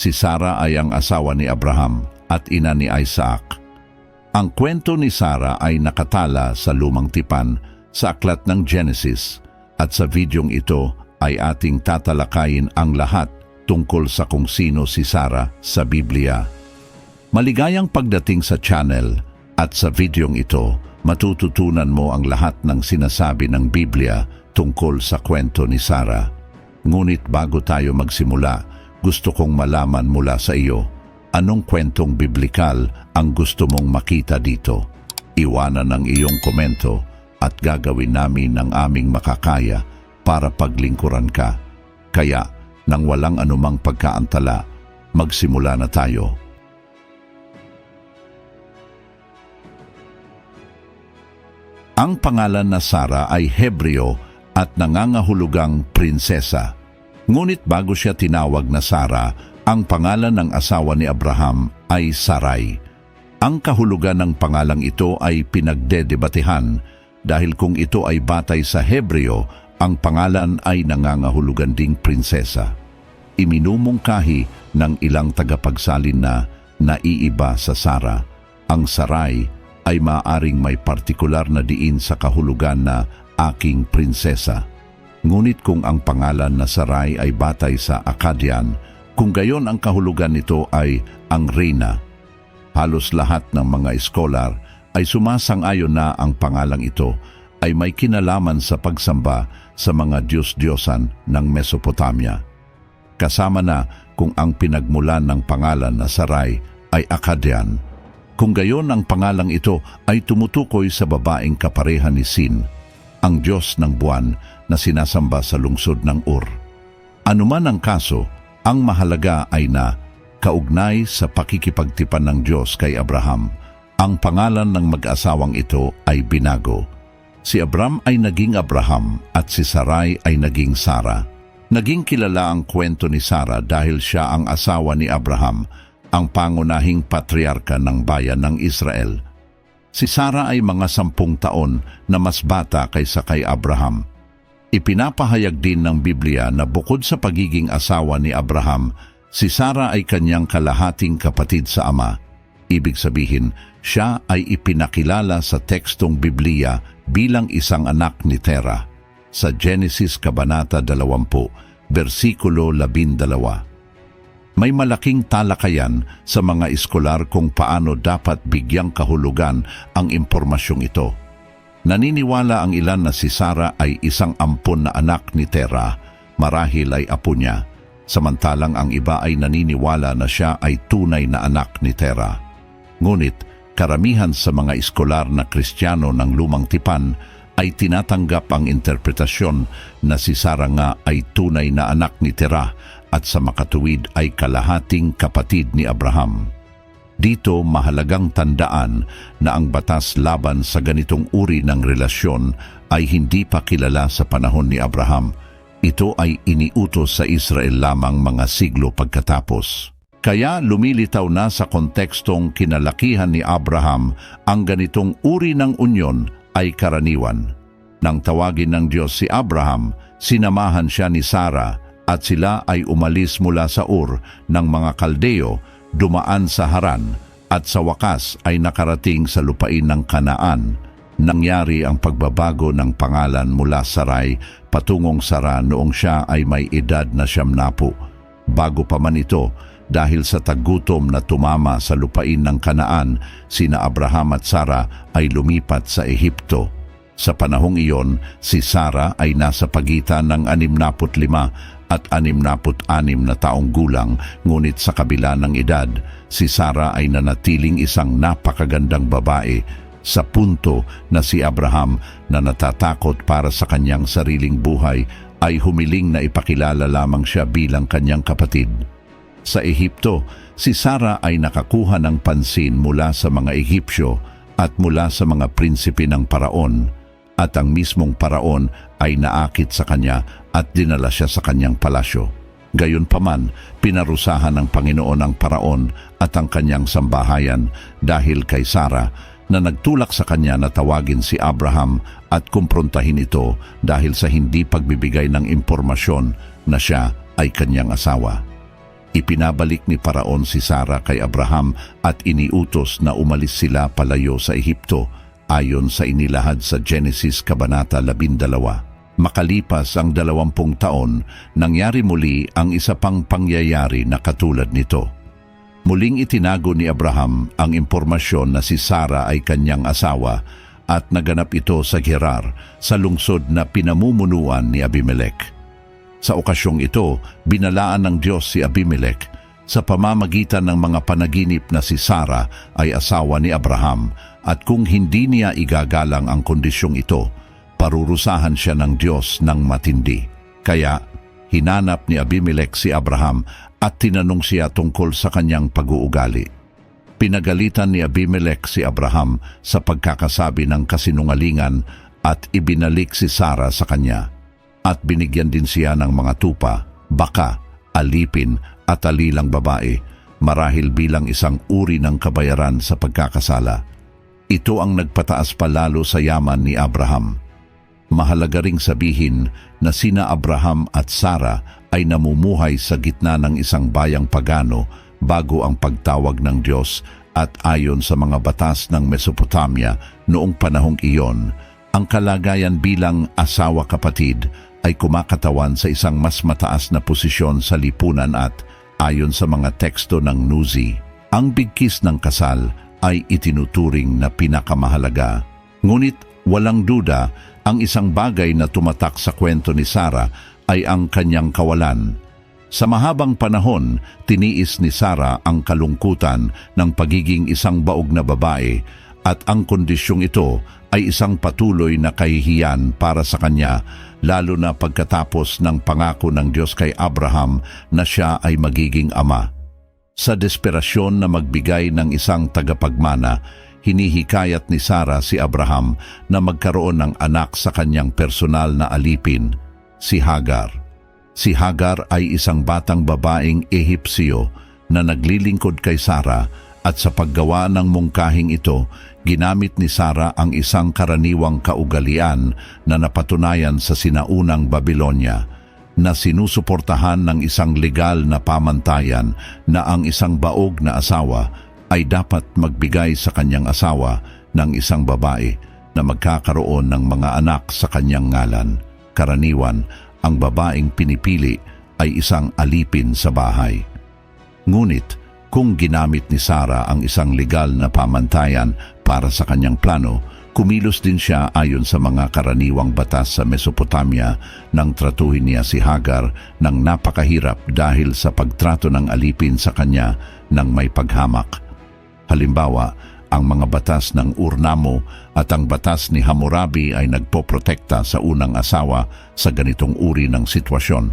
Si Sarah ay ang asawa ni Abraham at ina ni Isaac. Ang kwento ni Sarah ay nakatala sa lumang tipan sa aklat ng Genesis at sa videong ito ay ating tatalakayin ang lahat tungkol sa kung sino si Sarah sa Biblia. Maligayang pagdating sa channel at sa videong ito, matututunan mo ang lahat ng sinasabi ng Biblia tungkol sa kwento ni Sarah. Ngunit bago tayo magsimula, gusto kong malaman mula sa iyo, anong kwentong biblikal ang gusto mong makita dito? Iwanan ang iyong komento at gagawin namin ang aming makakaya para paglingkuran ka. Kaya, nang walang anumang pagkaantala, magsimula na tayo. Ang pangalan na Sara ay Hebreo at nangangahulugang prinsesa. Ngunit bago siya tinawag na Sara, ang pangalan ng asawa ni Abraham ay Sarai. Ang kahulugan ng pangalang ito ay pinagdedebatehan dahil kung ito ay batay sa Hebreo, ang pangalan ay nangangahulugan ding prinsesa. Iminumungkahi ng ilang tagapagsalin na naiiba sa Sara. Ang Sarai ay maaring may partikular na diin sa kahulugan na aking prinsesa. Ngunit kung ang pangalan na Sarai ay batay sa Akkadian, kung gayon ang kahulugan nito ay ang reyna. Halos lahat ng mga eskolar ay sumasang-ayon na ang pangalang ito ay may kinalaman sa pagsamba sa mga Diyos-Diyosan ng Mesopotamia. Kasama na kung ang pinagmulan ng pangalan na Sarai ay Akkadian. Kung gayon ang pangalang ito ay tumutukoy sa babaeng kapareha ni Sin, ang Diyos ng buwan na sinasamba sa lungsod ng Ur. Anuman ang kaso, ang mahalaga ay na kaugnay sa pakikipagtipan ng Diyos kay Abraham, ang pangalan ng mag-asawang ito ay binago. Si Abram ay naging Abraham at si Sarai ay naging Sara. Naging kilala ang kwento ni Sara dahil siya ang asawa ni Abraham, ang pangunahing patriarka ng bayan ng Israel. Si Sara ay mga sampung taon na mas bata kaysa kay Abraham. Ipinapahayag din ng Biblia na bukod sa pagiging asawa ni Abraham, si Sara ay kanyang kalahating kapatid sa ama. Ibig sabihin, siya ay ipinakilala sa tekstong Biblia bilang isang anak ni Tera sa Genesis Kabanata 20, versikulo 12. May malaking talakayan sa mga eskolar kung paano dapat bigyang kahulugan ang impormasyong ito. Naniniwala ang ilan na si Sara ay isang ampon na anak ni Tera, marahil ay apo niya, samantalang ang iba ay naniniwala na siya ay tunay na anak ni Tera. Ngunit, karamihan sa mga eskolar na kristyano ng lumang tipan ay tinatanggap ang interpretasyon na si Sara nga ay tunay na anak ni Tera at sa makatuwid ay kalahating kapatid ni Abraham. Dito mahalagang tandaan na ang batas laban sa ganitong uri ng relasyon ay hindi pa kilala sa panahon ni Abraham. Ito ay iniutos sa Israel lamang mga siglo pagkatapos. Kaya lumilitaw na sa kontekstong kinalakihan ni Abraham ang ganitong uri ng unyon ay karaniwan. Nang tawagin ng Diyos si Abraham, sinamahan siya ni Sarah at sila ay umalis mula sa Ur ng mga Kaldeo dumaan sa Haran at sa wakas ay nakarating sa lupain ng Kanaan. Nangyari ang pagbabago ng pangalan mula Sarai patungong Sara noong siya ay may edad na siyam napu. Bago pa man ito, dahil sa tagutom na tumama sa lupain ng Kanaan, sina Abraham at Sara ay lumipat sa Ehipto. Sa panahong iyon, si Sara ay nasa pagitan ng 65 at 66 na taong gulang ngunit sa kabila ng edad, si Sara ay nanatiling isang napakagandang babae sa punto na si Abraham na natatakot para sa kanyang sariling buhay ay humiling na ipakilala lamang siya bilang kanyang kapatid. Sa Ehipto, si Sara ay nakakuha ng pansin mula sa mga Ehipsyo at mula sa mga prinsipe ng paraon at ang mismong paraon ay naakit sa kanya at dinala siya sa kanyang palasyo. Gayunpaman, pinarusahan ng Panginoon ang paraon at ang kanyang sambahayan dahil kay Sara na nagtulak sa kanya na tawagin si Abraham at kumprontahin ito dahil sa hindi pagbibigay ng impormasyon na siya ay kanyang asawa. Ipinabalik ni Paraon si Sara kay Abraham at iniutos na umalis sila palayo sa Ehipto ayon sa inilahad sa Genesis Kabanata 12. Makalipas ang dalawampung taon, nangyari muli ang isa pang pangyayari na katulad nito. Muling itinago ni Abraham ang impormasyon na si Sara ay kanyang asawa at naganap ito sa Gerar sa lungsod na pinamumunuan ni Abimelech. Sa okasyong ito, binalaan ng Diyos si Abimelech sa pamamagitan ng mga panaginip na si Sara ay asawa ni Abraham at kung hindi niya igagalang ang kondisyong ito, parurusahan siya ng Diyos ng matindi. Kaya hinanap ni Abimelech si Abraham at tinanong siya tungkol sa kanyang pag-uugali. Pinagalitan ni Abimelech si Abraham sa pagkakasabi ng kasinungalingan at ibinalik si Sara sa kanya at binigyan din siya ng mga tupa, baka, alipin at alilang babae marahil bilang isang uri ng kabayaran sa pagkakasala. Ito ang nagpataas palalo sa yaman ni Abraham. Mahalaga ring sabihin na sina Abraham at Sara ay namumuhay sa gitna ng isang bayang pagano bago ang pagtawag ng Diyos at ayon sa mga batas ng Mesopotamia noong panahong iyon, ang kalagayan bilang asawa kapatid ay kumakatawan sa isang mas mataas na posisyon sa lipunan at ayon sa mga teksto ng Nuzi, ang bigkis ng kasal ay itinuturing na pinakamahalaga. Ngunit walang duda, ang isang bagay na tumatak sa kwento ni Sara ay ang kanyang kawalan. Sa mahabang panahon, tiniis ni Sara ang kalungkutan ng pagiging isang baog na babae at ang kondisyong ito ay isang patuloy na kahihiyan para sa kanya lalo na pagkatapos ng pangako ng Diyos kay Abraham na siya ay magiging ama. Sa desperasyon na magbigay ng isang tagapagmana, hinihikayat ni Sara si Abraham na magkaroon ng anak sa kanyang personal na alipin, si Hagar. Si Hagar ay isang batang babaeng Ehipsyo na naglilingkod kay Sara at sa paggawa ng mungkahing ito, ginamit ni Sara ang isang karaniwang kaugalian na napatunayan sa sinaunang Babylonia na sinusuportahan ng isang legal na pamantayan na ang isang baog na asawa ay dapat magbigay sa kanyang asawa ng isang babae na magkakaroon ng mga anak sa kanyang ngalan. Karaniwan, ang babaeng pinipili ay isang alipin sa bahay. Ngunit, kung ginamit ni Sara ang isang legal na pamantayan para sa kanyang plano, kumilos din siya ayon sa mga karaniwang batas sa Mesopotamia nang tratuhin niya si Hagar ng napakahirap dahil sa pagtrato ng alipin sa kanya ng may paghamak. Halimbawa, ang mga batas ng Urnamo at ang batas ni Hammurabi ay nagpoprotekta sa unang asawa sa ganitong uri ng sitwasyon.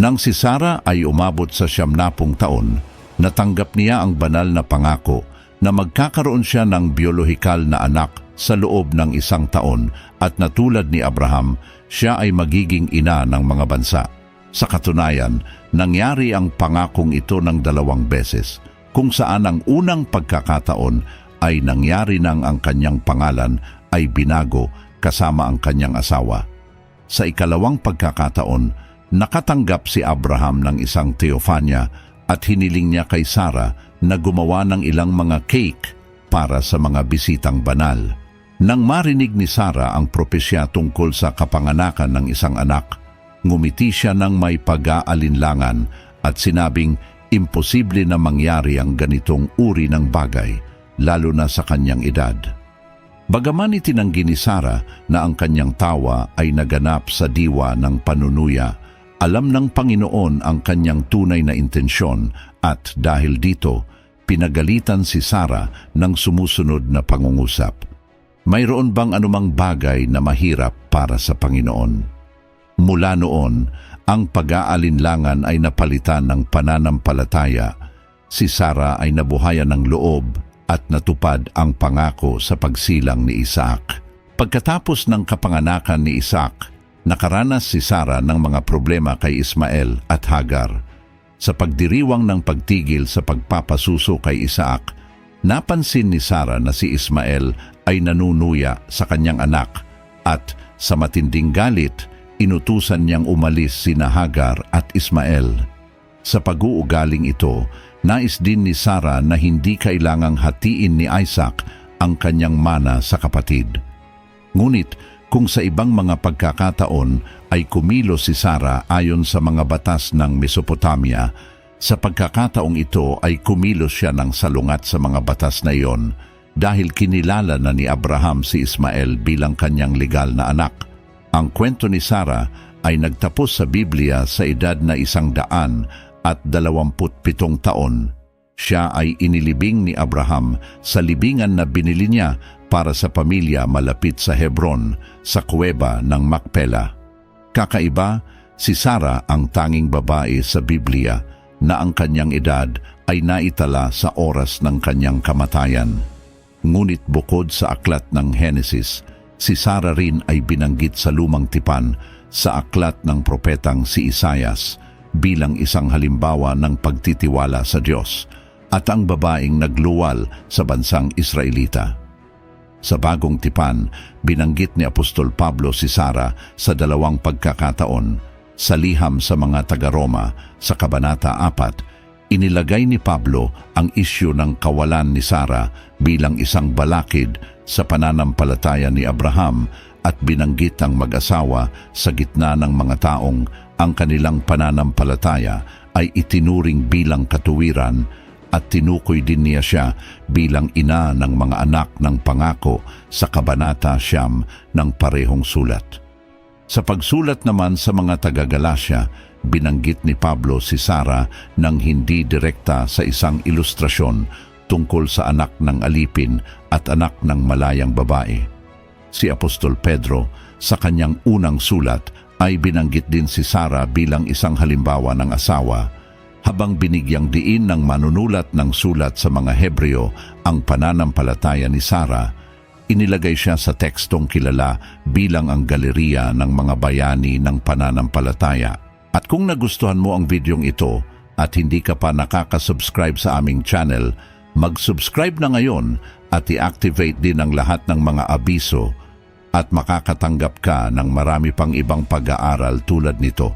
Nang si Sara ay umabot sa siyamnapong taon, natanggap niya ang banal na pangako na magkakaroon siya ng biolohikal na anak sa loob ng isang taon at natulad ni Abraham, siya ay magiging ina ng mga bansa. Sa katunayan, nangyari ang pangakong ito ng dalawang beses, kung saan ang unang pagkakataon ay nangyari nang ang kanyang pangalan ay binago kasama ang kanyang asawa. Sa ikalawang pagkakataon, nakatanggap si Abraham ng isang teofanya at hiniling niya kay Sarah na gumawa ng ilang mga cake para sa mga bisitang banal. Nang marinig ni Sarah ang propesya tungkol sa kapanganakan ng isang anak, ngumiti siya ng may pag-aalinlangan at sinabing imposible na mangyari ang ganitong uri ng bagay, lalo na sa kanyang edad. Bagaman itinanggi ni Sarah na ang kanyang tawa ay naganap sa diwa ng panunuya, alam ng Panginoon ang kanyang tunay na intensyon at dahil dito, pinagalitan si Sara ng sumusunod na pangungusap. Mayroon bang anumang bagay na mahirap para sa Panginoon? Mula noon, ang pag-aalinlangan ay napalitan ng pananampalataya. Si Sara ay nabuhayan ng loob at natupad ang pangako sa pagsilang ni Isaac. Pagkatapos ng kapanganakan ni Isaac, nakaranas si Sara ng mga problema kay Ismael at Hagar. Sa pagdiriwang ng pagtigil sa pagpapasuso kay Isaac, napansin ni Sara na si Ismael ay nanunuya sa kanyang anak at sa matinding galit, inutusan niyang umalis sina Hagar at Ismael. Sa pag-uugaling ito, nais din ni Sarah na hindi kailangang hatiin ni Isaac ang kanyang mana sa kapatid. Ngunit kung sa ibang mga pagkakataon ay kumilos si Sarah ayon sa mga batas ng Mesopotamia, sa pagkakataong ito ay kumilos siya ng salungat sa mga batas na iyon dahil kinilala na ni Abraham si Ismael bilang kanyang legal na anak. Ang kwento ni Sarah ay nagtapos sa Biblia sa edad na isang daan at dalawamput pitong taon. Siya ay inilibing ni Abraham sa libingan na binili niya para sa pamilya malapit sa Hebron sa kuweba ng Macpela. Kakaiba, si Sarah ang tanging babae sa Biblia na ang kanyang edad ay naitala sa oras ng kanyang kamatayan. Ngunit bukod sa aklat ng Henesis, si Sarah rin ay binanggit sa lumang tipan sa aklat ng propetang si Isayas bilang isang halimbawa ng pagtitiwala sa Diyos at ang babaeng nagluwal sa bansang Israelita. Sa bagong tipan, binanggit ni Apostol Pablo si Sara sa dalawang pagkakataon. Sa liham sa mga taga-Roma sa Kabanata 4, inilagay ni Pablo ang isyu ng kawalan ni Sara bilang isang balakid sa pananampalataya ni Abraham at binanggit ang mag-asawa sa gitna ng mga taong ang kanilang pananampalataya ay itinuring bilang katuwiran at tinukoy din niya siya bilang ina ng mga anak ng pangako sa Kabanata Siyam ng parehong sulat. Sa pagsulat naman sa mga taga-Galasya, binanggit ni Pablo si Sara ng hindi direkta sa isang ilustrasyon tungkol sa anak ng alipin at anak ng malayang babae. Si Apostol Pedro sa kanyang unang sulat ay binanggit din si Sara bilang isang halimbawa ng asawa habang binigyang diin ng manunulat ng sulat sa mga Hebreo ang pananampalataya ni Sara, inilagay siya sa tekstong kilala bilang ang galeriya ng mga bayani ng pananampalataya. At kung nagustuhan mo ang videong ito at hindi ka pa nakaka-subscribe sa aming channel, mag-subscribe na ngayon at i-activate din ang lahat ng mga abiso at makakatanggap ka ng marami pang ibang pag-aaral tulad nito.